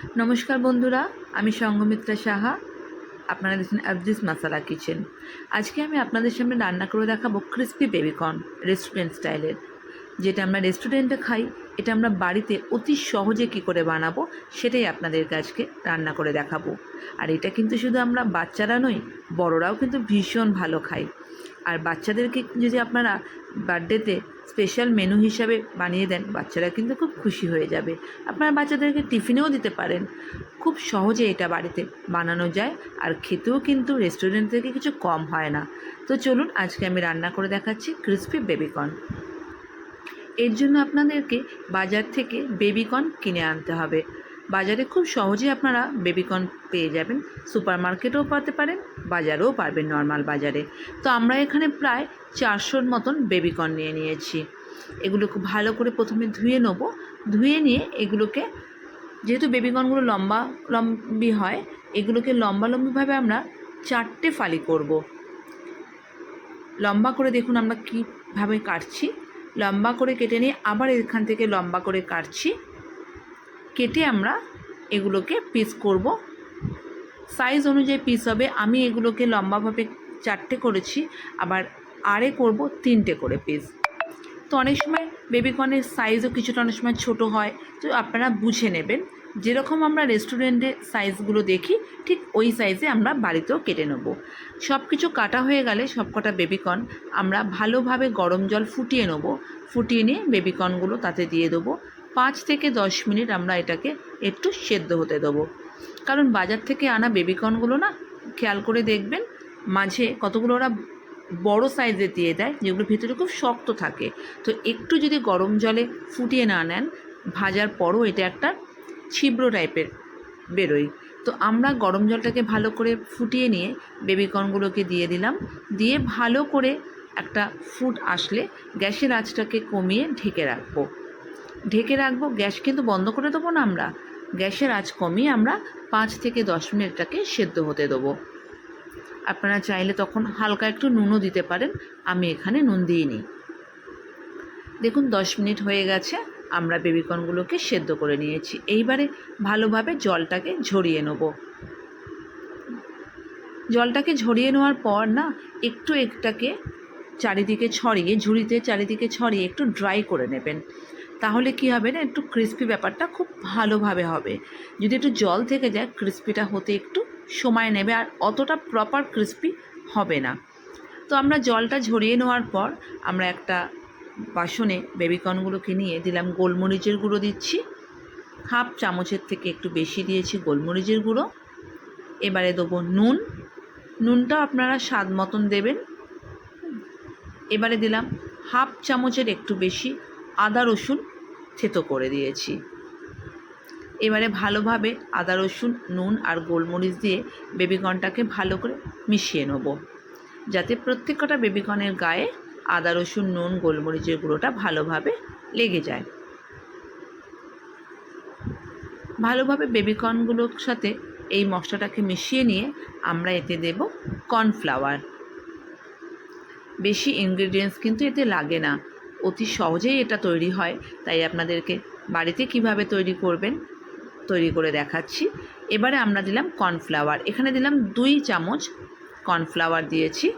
নমস্কার বন্ধুরা, আমি সঙ্গমিত্রা সাহা, আপনারা দেখছেন আবদিস মাসালা কিচেন। আজকে আমি আপনাদের সামনে রান্না করে দেখাবো ক্রিস্পি বেবিকর্ন রেস্টুরেন্ট স্টাইলের। যেটা আমরা রেস্টুরেন্টে খাই, এটা আমরা বাড়িতে অতি সহজে কি করে বানাবো, সেটাই আপনাদেরকে আজকে রান্না করে দেখাবো। আর এটা কিন্তু শুধু আমরা বাচ্চারা নই, বড়রাও কিন্তু ভীষণ ভালো খাই আর বাচ্চাদেরকে যদি আপনারা বার্থডেতে স্পেশাল মেনু হিসাবে বানিয়ে দেন, বাচ্চারা কিন্তু খুব খুশি হয়ে যাবে। আপনারা বাচ্চাদেরকে টিফিনেও দিতে পারেন। খুব সহজে এটা বাড়িতে বানানো যায় আর খেতেও কিন্তু রেস্টুরেন্ট থেকে কিছু কম হয় না। তো চলুন আজকে আমি রান্না করে দেখাচ্ছি ক্রিসপি বেবিকর্ন এর জন্য আপনাদেরকে বাজার থেকে বেবিকর্ন কিনে আনতে হবে। বাজারে খুব সহজেই আপনারা বেবিকর্ন পেয়ে যাবেন। সুপার মার্কেটেও পাতে পারেন, বাজারেও পারবেন নর্মাল বাজারে। তো আমরা এখানে প্রায় চারশোর মতন বেবিকর্ন নিয়ে নিয়েছি। এগুলো খুব ভালো করে প্রথমে ধুয়ে নেব। ধুয়ে নিয়ে এগুলোকে, যেহেতু বেবিকর্নগুলো লম্বা, লম্বি হয়, এগুলোকে লম্বা লম্বিভাবে আমরা চারটে ফালি করব। লম্বা করে দেখুন আমরা কীভাবে কাটছি। লম্বা করে কেটে নিয়ে আবার এখান থেকে লম্বা করে কাটছি। কেটে আমরা এগুলোকে পিস করব। সাইজ অনুযায়ী পিস হবে। আমি এগুলোকে লম্বাভাবে চারটে করেছি। আবার আরে করব, তিনটে করে পিস তো অনেক সময় বেবিকর্নের সাইজও কিছুটা অনেক সময় ছোট হয়। তো আপনারা বুঝে নেবেন। যেরকম আমরা রেস্টুরেন্টে সাইজগুলো দেখি, ঠিক ওই সাইজে আমরা বাড়িতেও কেটে নেব। সব কিছু কাটা হয়ে গেলে সব কটা বেবিকর্ন আমরা ভালোভাবে গরম জল ফুটিয়ে নেব। ফুটিয়ে নিয়ে বেবিকর্নগুলো তাতে দিয়ে দেবো। পাঁচ থেকে দশ মিনিট আমরা এটাকে একটু সেদ্ধ হতে দেবো। কারণ বাজার থেকে আনা বেবিকর্নগুলো না, খেয়াল করে দেখবেন, মাঝে কতগুলো ওরা বড় সাইজের দিয়ে দেয়, যেগুলো ভিতরে খুব শক্ত থাকে। তো একটু যদি গরম জলে ফুটিয়ে না নেন, ভাজার পরও এটা একটা ছিব্র টাইপের বেরোয়। তো আমরা গরম জলটাকে ভালো করে ফুটিয়ে নিয়ে বেবিকর্নগুলোকে দিয়ে দিলাম। দিয়ে ভালো করে একটা ফুট আসলে গ্যাসের আঁচটাকে কমিয়ে ঢেকে রাখব। ঢেকে রাখব, গ্যাস কিন্তু বন্ধ করে দেবো না আমরা। গ্যাসের আঁচ কমিয়ে আমরা পাঁচ থেকে দশ মিনিটটাকে সেদ্ধ হতে দেবো। আপনারা চাইলে তখন হালকা একটু নুনও দিতে পারেন, আমি এখানে নুন দিইনি। দেখুন, দশ মিনিট হয়ে গেছে, আমরা বেবিকর্নগুলোকে সেদ্ধ করে নিয়েছি। এইবারে ভালোভাবে জলটাকে ঝরিয়ে নেব। জলটাকে ঝরিয়ে নেওয়ার পর না, একটু একটাকে চারিদিকে ছড়িয়ে, ঝুড়িতে চারিদিকে ছড়িয়ে একটু ড্রাই করে নেবেন। তাহলে কি হবে না, একটু ক্রিস্পি ব্যাপারটা খুব ভালোভাবে হবে। যদি একটু জল থেকে যায় ক্রিস্পিটা হতে একটু সময় নেবে, আর অতটা প্রপার ক্রিস্পি হবে না। তো আমরা জলটা ঝরিয়ে নেওয়ার পর আমরা একটা বাসনে বেবিকর্নগুলোকে নিয়ে দিলাম, গোলমরিচের গুঁড়ো দিচ্ছি। হাফ চামচের থেকে একটু বেশি দিয়েছি গোলমরিচের গুঁড়ো। এবারে দেবো নুন। নুনটা আপনারা স্বাদ মতন দেবেন। এবারে দিলাম হাফ চামচের একটু বেশি আদা রসুন। থেতো করে দিয়েছি। এবারে ভালোভাবে আদা, রসুন, নুন আর গোলমরিচ দিয়ে বেবিকর্নটাকে ভালো করে মিশিয়ে নেব। যাতে প্রত্যেকটা বেবিকর্নের গায়ে আদা, রসুন, নুন, গোলমরিচের গুঁড়োটা ভালোভাবে লেগে যায়। ভালোভাবে বেবিকর্নগুলোর সাথে এই মশলাটাকে মিশিয়ে নিয়ে আমরা এতে দেব কর্নফ্লাওয়ার। বেশি ইনগ্রিডিয়েন্টস কিন্তু এতে লাগে না। অতি সহজেই এটা তৈরি হয়। তাই আপনাদেরকে বাড়িতে কীভাবে তৈরি করবেন, তৈরি করে দেখাচ্ছি। এবারে আমরা দিলাম কর্নফ্লাওয়ার। এখানে দিলাম দুই চামচ কর্নফ্লাওয়ার দিয়েছি।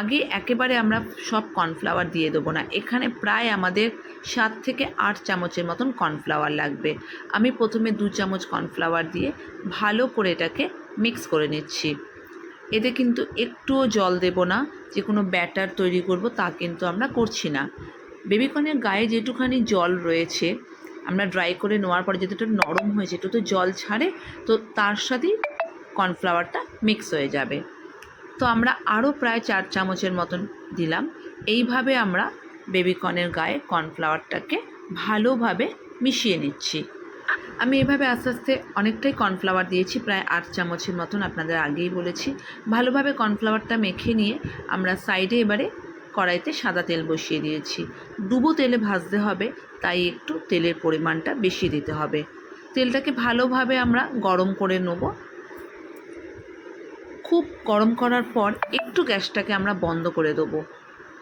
আগে একেবারে আমরা সব কর্নফ্লাওয়ার দিয়ে দেবো না। এখানে প্রায় আমাদের সাত থেকে আট চামচের মতন কর্নফ্লাওয়ার লাগবে। আমি প্রথমে দু চামচ কর্নফ্লাওয়ার দিয়ে ভালো করে এটাকে মিক্স করে নিচ্ছি। এতে কিন্তু একটুও জল দেব না। যে কোনো ব্যাটার তৈরি করব তা কিন্তু আমরা করছি না। বেবিকর্নের গায়ে যেটুখানি জল রয়েছে, আমরা ড্রাই করে নেওয়ার পরে যেটা নরম হয়েছে, একটু তো জল ছাড়ে, তো তার সাথেই কর্নফ্লাওয়ারটা মিক্স হয়ে যাবে। তো আমরা আরও প্রায় চার চামচের মতন দিলাম। এইভাবে আমরা বেবিকর্নের গায়ে কর্নফ্লাওয়ারটাকে ভালোভাবে মিশিয়ে নিচ্ছি। আমি এভাবে আস্তে আস্তে অনেকটাই কর্নফ্লাওয়ার দিয়েছি, প্রায় আট চামচের মতন আপনাদের আগেই বলেছি। ভালোভাবে কর্নফ্লাওয়ারটা মেখে নিয়ে আমরা সাইডে এবারে কড়াইতে সাদা তেল বসিয়ে দিয়েছি। ডুবো তেলে ভাজতে হবে, তাই একটু তেলের পরিমাণটা বেশি দিতে হবে। তেলটাকে ভালোভাবে আমরা গরম করে নেব। খুব গরম করার পর একটু গ্যাসটাকে আমরা বন্ধ করে দেবো।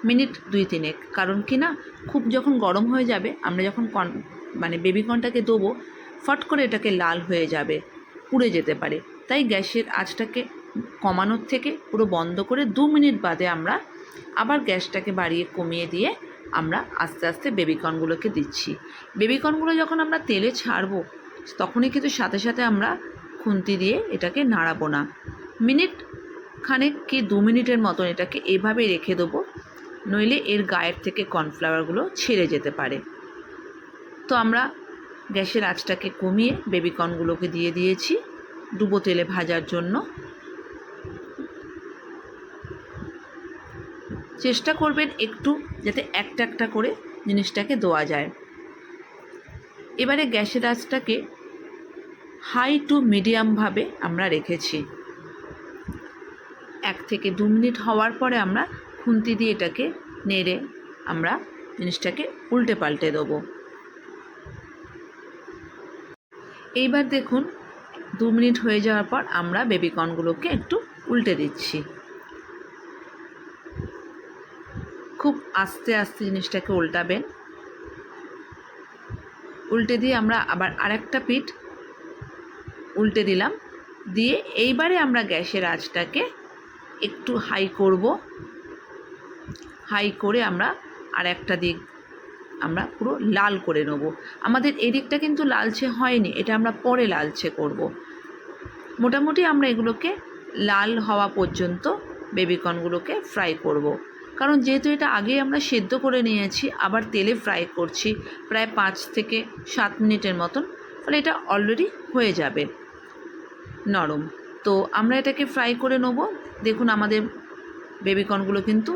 মিনিট দুই তিনেক, কারণ কি না, খুব যখন গরম হয়ে যাবে, আমরা যখন কন মানে বেবিকর্নটাকে দেবো, ফট করে এটাকে লাল হয়ে যাবে, পুড়ে যেতে পারে। তাই গ্যাসের আঁচটাকে কমানোর থেকে পুরো বন্ধ করে দু মিনিট বাদে আমরা আবার গ্যাসটাকে বাড়িয়ে কমিয়ে দিয়ে আমরা আস্তে আস্তে বেবিকর্নগুলোকে দিচ্ছি। বেবিকর্নগুলো যখন আমরা তেলে ছাড়বো, তখনই কিন্তু সাথে সাথে আমরা খুন্তি দিয়ে এটাকে নাড়াবো না। মিনিট খানেক কি দু মিনিটের মতন এটাকে এভাবে রেখে দেবো, নইলে এর গায়ের থেকে কর্নফ্লাওয়ারগুলো ছেড়ে যেতে পারে। তো আমরা গ্যাসের আঁচটাকে কমিয়ে বেবিকর্নগুলোকে দিয়ে দিয়েছি। ডুবো তেলে ভাজার জন্য। চেষ্টা করবেন একটু যাতে একটা একটা করে জিনিসটাকে দেওয়া যায়। এবারে গ্যাসের আঁচটাকে হাই টু মিডিয়ামভাবে আমরা রেখেছি। এক থেকে দু মিনিট হওয়ার পরে আমরা খুন্তি দিয়ে এটাকে নেড়ে আমরা জিনিসটাকে উল্টে পাল্টে দেবো। এইবার দেখুন, দু মিনিট হয়ে যাওয়ার পর আমরা বেবিকর্নগুলোকে একটু উল্টে দিচ্ছি। খুব আস্তে আস্তে জিনিসটাকে উল্টাবেন উল্টে দিয়ে আমরা আবার আরেকটা পিঠ উল্টে দিলাম দিয়ে এইবারে আমরা গ্যাসের আঁচটাকে একটু হাই করব হাই করে আমরা আর একটা দিক আমরা পুরো লাল করে নেব আমাদের এদিকটা কিন্তু লালচে হয়নি, এটা আমরা পরে লালচে করব। মোটামুটি আমরা এগুলোকে লাল হওয়া পর্যন্ত বেবিকর্নগুলোকে ফ্রাই করব। কারণ যেহেতু এটা আগেই আমরা সেদ্ধ করে নিয়েছি, আবার তেলে ফ্রাই করছি প্রায় পাঁচ থেকে সাত মিনিটের মতন, ফলে এটা অলরেডি হয়ে যাবে। নরম। তো আমরা এটাকে ফ্রাই করে নেব। দেখুন আমাদের বেবিকর্নগুলো কিন্তু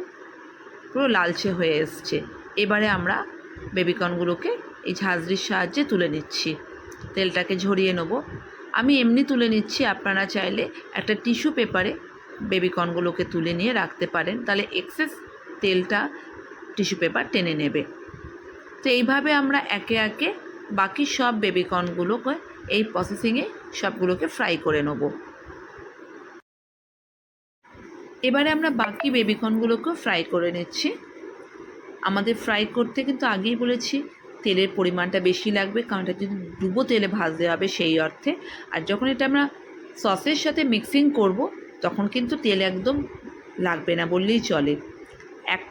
পুরো লালচে হয়ে এসছে। এবারে আমরা বেবিকর্নগুলোকে এই ঝাঁঝরির সাহায্যে তুলে নিচ্ছি। তেলটাকে ঝরিয়ে নেব। আমি এমনি তুলে নিচ্ছি, আপনারা চাইলে একটা টিস্যু পেপারে বেবিকর্নগুলোকে তুলে নিয়ে রাখতে পারেন। তাহলে এক্সেস তেলটা টিস্যু পেপার টেনে নেবে। তো এইভাবে আমরা একে একে বাকি সব বেবিকর্নগুলোকে এই প্রসেসিংয়ে সবগুলোকে ফ্রাই করে নেব। এবারে আমরা বাকি বেবিকর্নগুলোকেও ফ্রাই করে নিচ্ছি। আমাদের ফ্রাই করতে কিন্তু আগেই বলেছি, তেলের পরিমাণটা বেশি লাগবে, কারণ এটা যদি ডুবো তেলে ভাজতে হবে সেই অর্থে। আর যখন এটা আমরা সসের সাথে মিক্সিং করব, তখন কিন্তু তেল একদম লাগবে না বললেই চলে।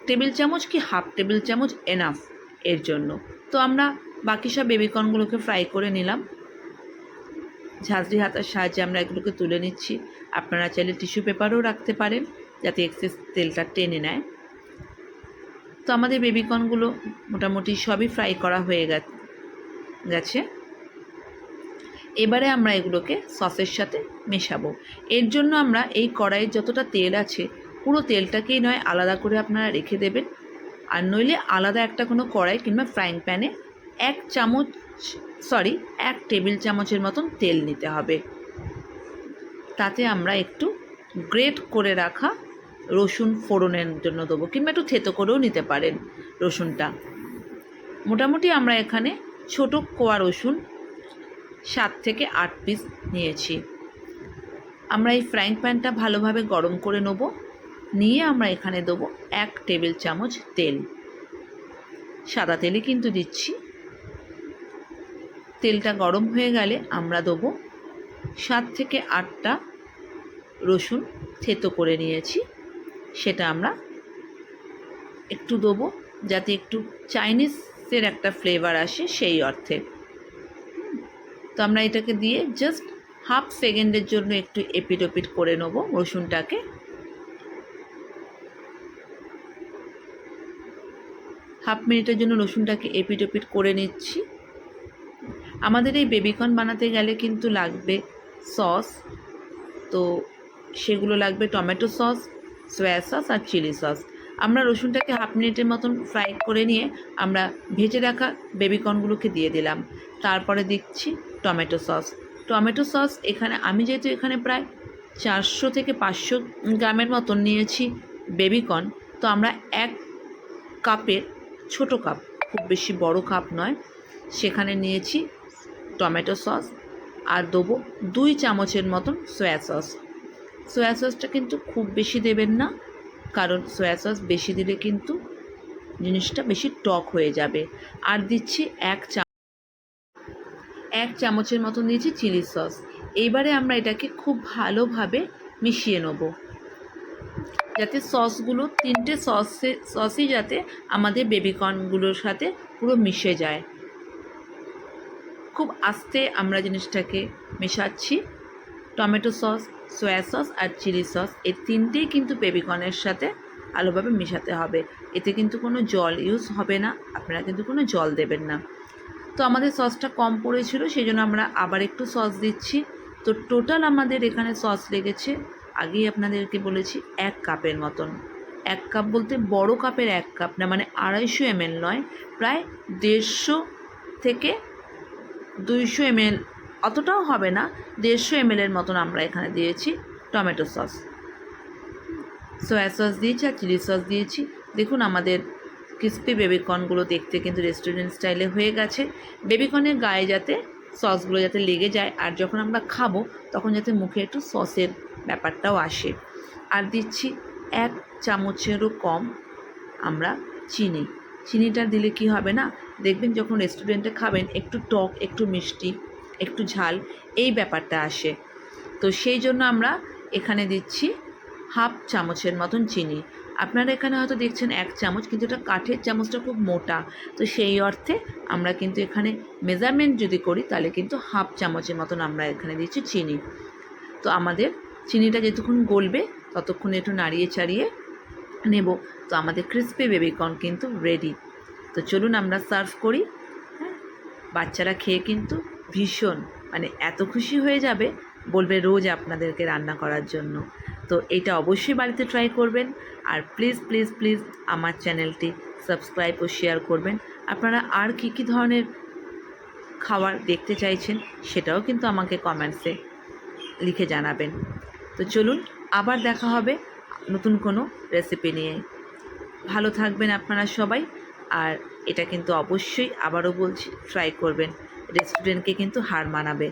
টেবিল চামচ কি হাফ টেবিল চামচ এনাফ এর জন্য। তো আমরা বাকি সব বেবিকর্নগুলোকে ফ্রাই করে নিলাম। ঝাঁঝরি হাতার সাহায্যে আমরা এগুলোকে তুলে নিচ্ছি। আপনারা চাইলে টিস্যু পেপারও রাখতে পারেন যাতে এক্সেস তেলটা টেনে নেয়। তো আমাদের বেবিকর্নগুলো মোটামুটি সবই ফ্রাই করা হয়ে গেছে। এবারে আমরা এগুলোকে সসের সাথে মেশাবো। এর জন্য আমরা এই কড়াইয়ের যতটা তেল আছে পুরো তেলটাকেই নয়, আলাদা করে আপনারা রেখে দেবেন। আর নইলে আলাদা একটা কোনো কড়াই কিংবা ফ্রাইং প্যানে এক চামচ সরি এক টেবিল চামচের মতন তেল নিতে হবে। তাতে আমরা একটু গ্রেট করে রাখা রসুন ফোড়নের জন্য দেবো, কিংবা একটু থেতো করেও নিতে পারেন রসুনটা। মোটামুটি আমরা এখানে ছোটো কোয়া রসুন সাত থেকে আট পিস নিয়েছি। আমরা এই ফ্রাইং প্যানটা ভালোভাবে গরম করে নেব। নিয়ে আমরা এখানে দেবো এক টেবিল চামচ তেল। সাদা তেলে কিন্তু দিচ্ছি। তেলটা গরম হয়ে গেলে আমরা দেবো সাত থেকে আটটা রসুন থেতো করে নিয়েছি। সেটা আমরা একটু দেবো যাতে একটু চাইনিজের একটা ফ্লেভার আসে সেই অর্থে। তো আমরা এটাকে দিয়ে জাস্ট হাফ সেকেন্ডের জন্য একটু এপিট ওপিট করে নেব রসুনটাকে। হাফ মিনিটের জন্য রসুনটাকে এপিট ওপিট করে নিচ্ছি। আমাদের এই বেবিকর্ন বানাতে গেলে কিন্তু লাগবে সস। তো সেগুলো লাগবে টমেটো সস, সয়া সস আর চিলি সস। আমরা রসুনটাকে হাফ মিনিটের মতন ফ্রাই করে নিয়ে আমরা ভেজে রাখা বেবিকর্নগুলোকে দিয়ে দিলাম। তারপরে দিচ্ছি টমেটো সস। টমেটো সস এখানে, আমি যেহেতু এখানে প্রায় চারশো থেকে পাঁচশো গ্রামের মতন নিয়েছি বেবিকর্ন, তো আমরা এক কাপের ছোট কাপ, খুব বেশি বড় কাপ নয়। সেখানে নিয়েছি টমেটো সস আর দেবো দুই চামচের মতন সয়া সস। সয়া সসটা কিন্তু খুব বেশি দেবেন না, কারণ সয়া সস বেশি দিলে কিন্তু জিনিসটা বেশি টক হয়ে যাবে। আর দিচ্ছি এক চা এক চামচের মতন দিয়েছি চিলি সস। এইবারে আমরা এটাকে খুব ভালোভাবে মিশিয়ে নেব। যাতে সসগুলো তিনটে সসে, সসই যাতে আমাদের বেবিকর্নগুলোর সাথে পুরো মিশে যায়। খুব আস্তে আমরা জিনিসটাকে মেশাচ্ছি। টমেটো সস, সয়া সস আর চিলি সস এই তিনটেই কিন্তু বেবিকর্নের সাথে ভালোভাবে মেশাতে হবে। এতে কিন্তু কোনো জল ইউজ হবে না, আপনারা কিন্তু কোনো জল দেবেন না। তো আমাদের সসটা কম পড়েছিল সেই জন্য আমরা আবার একটু সস দিচ্ছি। তো টোটাল আমাদের এখানে সস লেগেছে আগেই আপনাদেরকে বলেছি, এক কাপের মতন। এক কাপ বলতে বড় কাপের এক কাপ না মানে আড়াইশো এমএল নয়, প্রায় দেড়শো থেকে দুইশো এমএল, অতটাও হবে না, দেড়শো এমএলের মতন আমরা এখানে দিয়েছি টমেটো সস। সয়া সস দিয়েছি আর চিলি সস দিয়েছি। দেখুন আমাদের ক্রিস্পি বেবিকর্নগুলো দেখতে কিন্তু রেস্টুরেন্ট স্টাইলে হয়ে গেছে। বেবিকর্নের গায়ে যাতে সসগুলো যাতে লেগে যায়, আর যখন আমরা খাব, তখন যাতে মুখে একটু সসের ব্যাপারটাও আসে। আর দিচ্ছি এক চামচেরও কম আমরা চিনি। চিনিটা দিলে কি হবে না? দেখবেন যখন রেস্টুরেন্টে খাবেন, একটু টক, একটু মিষ্টি, একটু ঝাল, এই ব্যাপারটা আসে। তো সেই জন্য আমরা এখানে দিচ্ছি হাফ চামচের মতন চিনি। আপনারা এখানে হয়তো দেখছেন এক চামচ, কিন্তু এটা কাঠের চামচটা খুব মোটা। তো সেই অর্থে আমরা কিন্তু এখানে মেজারমেন্ট যদি করি, তাহলে কিন্তু হাফ চামচের মতন আমরা এখানে দিচ্ছি চিনি। তো আমাদের চিনিটা যেতক্ষণ গলবে, ততক্ষণ একটু নাড়িয়ে চাড়িয়ে নেব। তো আমাদের ক্রিস্পি বেবিকর্ন কিন্তু রেডি তো চলুন আমরা সার্ভ করি। হ্যাঁ বাচ্চারা খেয়ে কিন্তু ভীষণ মানে এত খুশি হয়ে যাবে, বলবে রোজ আপনাদেরকে রান্না করার জন্য। তো এটা অবশ্যই বাড়িতে ট্রাই করবেন। আর প্লিজ প্লিজ প্লিজ আমার চ্যানেলটি সাবস্ক্রাইব ও শেয়ার করবেন। আপনারা আর কী কী ধরনের খাবার দেখতে চাইছেন, সেটাও কিন্তু আমাকে কমেন্টসে লিখে জানাবেন। তো চলুন, আবার দেখা হবে নতুন কোনো রেসিপি নিয়ে। ভালো থাকবেন আপনারা সবাই, আর এটা কিন্তু অবশ্যই আবারও বলছি ট্রাই করবেন। রেস্টুরেন্টকে কিন্তু হার মানাবে।